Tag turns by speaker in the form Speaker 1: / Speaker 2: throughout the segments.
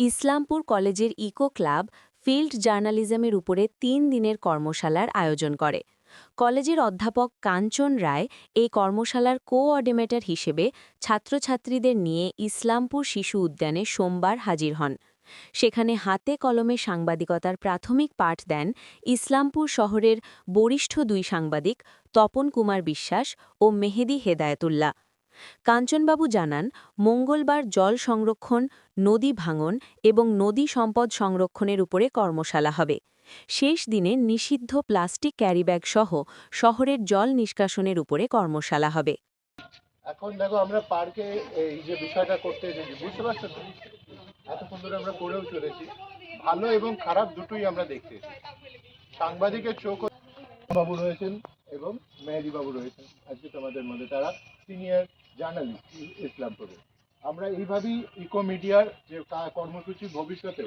Speaker 1: ইসলামপুর কলেজের eco club field জার্নালিজমের উপরে তিন দিনের কর্মশালার আয়োজন করে। কলেজের অধ্যাপক কাঞ্চন রায় এই কর্মশালার কোঅর্ডিনেটর হিসেবে ছাত্রছাত্রীদের নিয়ে ইসলামপুর শিশু উদ্যানে সোমবার হাজির হন। সেখানে হাতে কলমে সাংবাদিকতার প্রাথমিক পাঠ দেন ইসলামপুর শহরের বরিষ্ঠ দুই সাংবাদিক তপন কুমার বিশ্বাস ও মেহেদি হেদায়েতুল্লাহ। কাঞ্চনবাবু জানান, মঙ্গলবার জল সংরক্ষণ, নদী ভাঙন এবং নদী সম্পদ সংরক্ষণের উপরে কর্মশালা হবে। শেষ দিনে নিষিদ্ধ প্লাস্টিক ক্যারিব্যাগ সহ শহরের জল নিষ্কাশনের উপরে কর্মশালা হবে।
Speaker 2: এখন দেখো আমরা পার্কে এই যে বিষয়টা করতে এসেছি, বুঝতে পারছ তো এতক্ষণ ধরে আমরা করেও চলেছি। ভালো এবং খারাপ দুটোই আমরা দেখতে সাংবাদিকের চোখ বাবু রয়েছেন এবং মেহেদি বাবু রয়েছেন। আজকে তোমাদের মধ্যে তারা সিনিয়র জার্নালিস্ট ইসলামপুরে আমরা এইভাবেই ইকো মিডিয়ার যে কর্মসূচি ভবিষ্যতে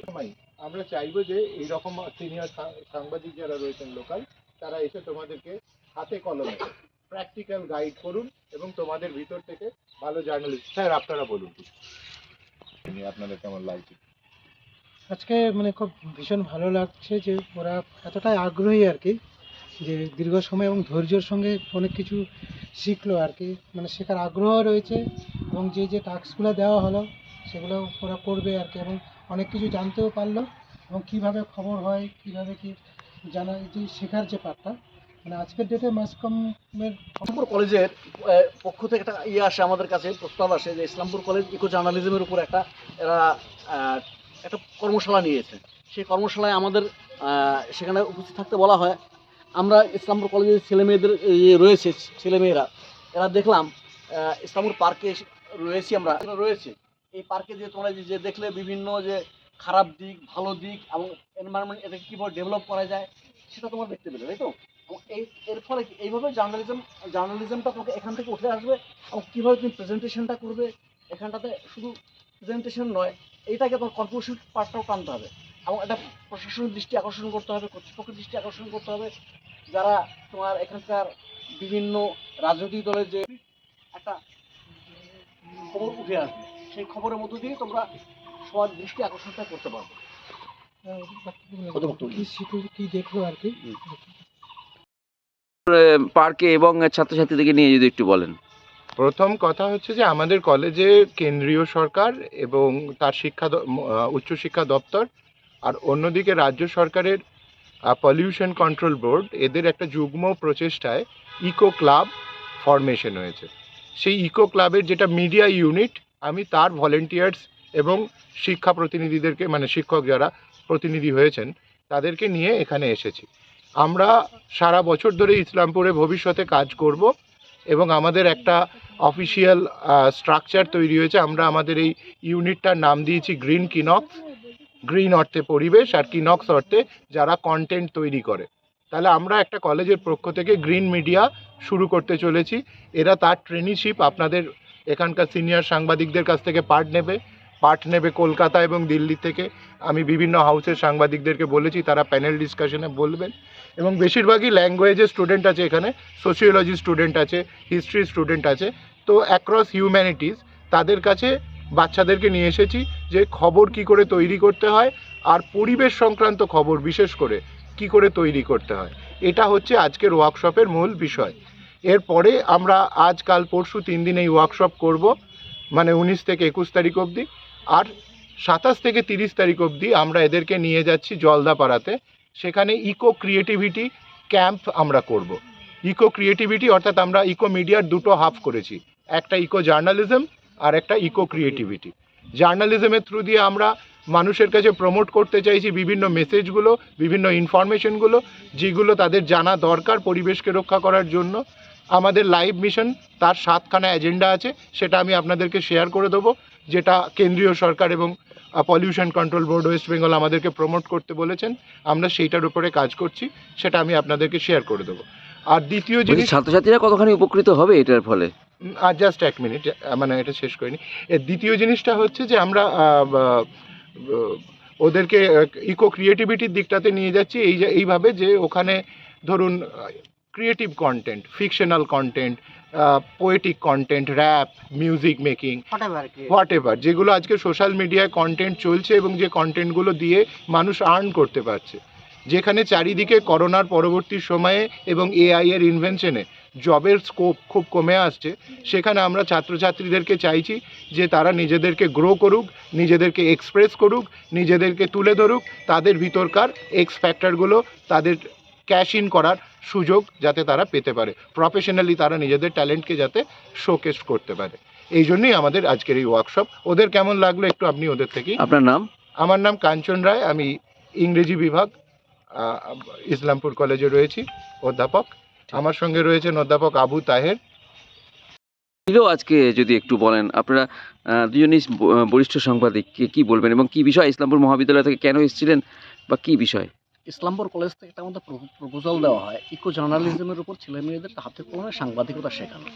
Speaker 2: আমরা চাইব যে এইরকম সিনিয়র সাংবাদিক যারা রয়েছেন লোকাল তারা এসে তোমাদেরকে হাতে কলমে প্র্যাকটিক্যাল গাইড করুন এবং তোমাদের ভিতর থেকে ভালো জার্নালিস্ট। স্যার, আপনারা বলুন। আপনাদের কেমন লাগছে?
Speaker 3: আজকে মানে খুব ভীষণ ভালো লাগছে যে ওরা এতটাই আগ্রহী আর কি। যে দীর্ঘ সময় এবং ধৈর্যের সঙ্গে অনেক কিছু শিখলো আর কি। মানে শেখার আগ্রহ রয়েছে এবং যে যে টাস্কগুলো দেওয়া হলো সেগুলো ওরা করবে আর কি এবং অনেক কিছু জানতেও পারল এবং কীভাবে খবর হয়, কীভাবে কি জানা যে শেখার যে পার্টটা মানে আজকের ডেটে মাস কমের
Speaker 4: ইসলামপুর কলেজের পক্ষ থেকে একটা ইয়ে আসে আমাদের কাছে, প্রস্তাব আসে যে ইসলামপুর কলেজ ইকো জার্নালিজমের উপর একটা, এরা একটা কর্মশালা নিয়েছে। সেই কর্মশালায় আমাদের সেখানে উপস্থিত থাকতে বলা হয় আমরা ইসলামপুর কলেজের ছেলে মেয়েদের রয়েছে ছেলেমেয়েরা এরা দেখলাম ইসলামপুর পার্কে রয়েছি আমরা। রয়েছে। এই পার্কে যে তোমরা যে- যে দেখলে বিভিন্ন যে খারাপ দিক, ভালো দিক এবং এনভায়রনমেন্ট এটাকে কীভাবে ডেভেলপ করা যায়, সেটা তোমরা দেখতে পেলে, তাই তো? এই, এর ফলে কি, এইভাবে জার্নালিজম জার্নালিজমটা তোমাকে এখান থেকে উঠে আসবে এবং কীভাবে তুমি প্রেজেন্টেশনটা করবে, এখানটাতে শুধু প্রেজেন্টেশন নয়, এইটাকে তোমার কনক্লুশন পার্টটাও টানতে হবে। এবং এটা প্রশাসনের দৃষ্টি আকর্ষণ করতে হবে কর্তৃপক্ষের দৃষ্টি আকর্ষণ করতে হবে। যারা তোমার এখানকার বিভিন্ন রাজনৈতিক দলের যে একটা খবর উঠে আসবে সেই খবরের মধ্য দিয়ে তোমরা সবার দৃষ্টি আকর্ষণটা করতে পারবে। কত
Speaker 3: কি দেখল আর কি?
Speaker 5: পার্কে এবং ছাত্রছাত্রীদেরকে নিয়ে যদি একটু বলেন।
Speaker 2: প্রথম কথা হচ্ছে যে আমাদের কলেজে কেন্দ্রীয় সরকার এবং তার শিক্ষা উচ্চশিক্ষা দপ্তর আর অন্যদিকে রাজ্য সরকারের পলিউশন কন্ট্রোল বোর্ড এদের একটা যুগ্ম প্রচেষ্টায় ইকো ক্লাব ফরমেশন হয়েছে। সেই ইকো ক্লাবের যেটা মিডিয়া ইউনিট আমি তার ভলেন্টিয়ার্স এবং শিক্ষা প্রতিনিধিদেরকে মানে শিক্ষক যারা প্রতিনিধি হয়েছেন, তাদেরকে নিয়ে এখানে এসেছি। আমরা সারা বছর ধরে ইসলামপুরে ভবিষ্যতে কাজ করব এবং আমাদের একটা অফিসিয়াল স্ট্রাকচার তৈরি হয়েছে। আমরা আমাদের এই ইউনিটটার নাম দিয়েছি গ্রিন কিনক্স গ্রিন অর্থে পরিবেশ আর কিনক্স অর্থে যারা কন্টেন্ট তৈরি করে। তাহলে আমরা একটা কলেজের পক্ষ থেকে গ্রিন মিডিয়া শুরু করতে চলেছি। এরা তার ট্রেনিশিপ আপনাদের এখানকার সিনিয়র সাংবাদিকদের কাছ থেকে পার্ট নেবে। পার্ট নেবে কলকাতা এবং দিল্লি থেকে। আমি বিভিন্ন হাউসের সাংবাদিকদেরকে বলেছি, তারা প্যানেল ডিসকাশনে বলবেন। এবং বেশিরভাগই ল্যাঙ্গুয়েজের স্টুডেন্ট আছে এখানে সোশিওলজি স্টুডেন্ট আছে হিস্ট্রি স্টুডেন্ট আছে। তো অ্যাক্রস হিউম্যানিটিস তাদের কাছে বাচ্চাদেরকে নিয়ে এসেছি যে খবর কি করে তৈরি করতে হয় আর পরিবেশ সংক্রান্ত খবর বিশেষ করে কি করে তৈরি করতে হয়। এটা হচ্ছে আজকের ওয়ার্কশপের মূল বিষয়। এরপরে আমরা আজ, কাল, পরশু তিন দিন এই ওয়ার্কশপ করব মানে উনিশ থেকে একুশ তারিখ অবধি। আর সাতাশ থেকে তিরিশ তারিখ অবধি আমরা এদেরকে নিয়ে যাচ্ছি জলদাপাড়াতে। সেখানে ইকো ক্রিয়েটিভিটি ক্যাম্প আমরা করব। ইকো ক্রিয়েটিভিটি অর্থাৎ আমরা ইকো মিডিয়ার দুটো হাফ করেছি। একটা ইকো জার্নালিজম আর একটা ইকো ক্রিয়েটিভিটি জার্নালিজমের থ্রু দিয়ে আমরা মানুষের কাছে প্রমোট করতে চাইছি বিভিন্ন মেসেজগুলো বিভিন্ন ইনফরমেশনগুলো যেগুলো তাদের জানা দরকার পরিবেশকে রক্ষা করার জন্য। আমাদের লাইভ মিশন তার সাতখানা এজেন্ডা আছে, সেটা আমি আপনাদেরকে শেয়ার করে দেবো, যেটা কেন্দ্রীয় সরকার এবং pollution control board West Bengal আমাদেরকে প্রমোট করতে বলেছেন। আমরা সেইটার উপরে কাজ করছি, সেটা আমি আপনাদেরকে শেয়ার করে দেবো। আর দ্বিতীয় জিনিস
Speaker 5: ছাত্রছাত্রীরা কতখানি উপকৃত হবে এটার ফলে?
Speaker 2: আর জাস্ট এক মিনিট মানে এটা শেষ করিনি। এর দ্বিতীয় জিনিসটা হচ্ছে যে আমরা ওদেরকে ইকো ক্রিয়েটিভিটির দিকটাতে নিয়ে যাচ্ছি। এই যে এইভাবে যে ওখানে ধরুন creative content fictional content poetic content rap music making whatever যেগুলো আজকে সোশ্যাল মিডিয়ায় কন্টেন্ট চলছে এবং যে কন্টেন্টগুলো দিয়ে মানুষ আর্ন করতে পারছে। যেখানে চারিদিকে করোনার পরবর্তী সময়ে এবং এআই এর ইনভেনশনে জবের স্কোপ খুব কমে আসছে। সেখানে আমরা ছাত্রছাত্রীদেরকে চাইছি যে তারা নিজেদেরকে গ্রো করুক নিজেদেরকে এক্সপ্রেস করুক নিজেদেরকে তুলে ধরুক তাদের ভিতরকার এক্স ফ্যাক্টরগুলো তাদের ক্যাশ ইন করার সুযোগ যাতে তারা পেতে পারে। প্রফেশনালি তারা নিজেদের ট্যালেন্টকে যাতে শোকেস করতে পারে। এই জন্যই আমাদের আজকের এই ওয়ার্কশপ ওদের কেমন লাগল একটু আপনি ওদের থেকেই?
Speaker 5: আপনার নাম?
Speaker 2: আমার নাম কাঞ্চন রায় আমি ইংরেজি বিভাগ। ইসলামপুর কলেজে রয়েছি অধ্যাপক। আমার সঙ্গে রয়েছেন অধ্যাপক আবু তাহের।
Speaker 5: ছিল আজকে যদি একটু বলেন আপনারা দুজনই বরিষ্ঠ সাংবাদিক কে কি বলবেন এবং কি বিষয় ইসলামপুর মহাবিদ্যালয় থেকে কেন এসেছিলেন বা কি বিষয়?
Speaker 4: ইসলামপুর কলেজ থেকে একটা আমাদের প্রপোজাল দেওয়া হয় ইকো জার্নালিজমের উপর ছেলে মেয়েদের হাতে কলমে সাংবাদিকতা শেখানো।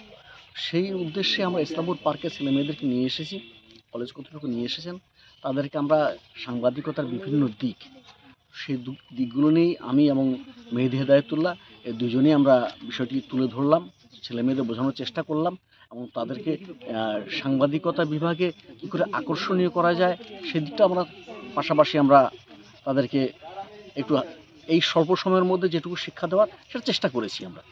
Speaker 4: সেই উদ্দেশ্যে আমরা ইসলামপুর পার্কে ছেলে মেয়েদেরকে নিয়ে এসেছি কলেজ কর্তৃপক্ষ নিয়ে এসেছেন। তাদেরকে আমরা সাংবাদিকতার বিভিন্ন দিক সেই দিকগুলো নিয়েই আমি এবং মেহেদি হেদায়তুল্লাহ এই দুজনেই আমরা বিষয়টি তুলে ধরলাম, ছেলে মেয়েদের বোঝানোর চেষ্টা করলাম এবং তাদেরকে সাংবাদিকতা বিভাগে কী করে আকর্ষণীয় করা যায় সেদিকটা আমরা পাশাপাশি আমরা তাদেরকে একটু, এই স্বল্প সময়ের মধ্যে যেটুকু শিক্ষা দেওয়ার, সেটা চেষ্টা করেছি আমরা।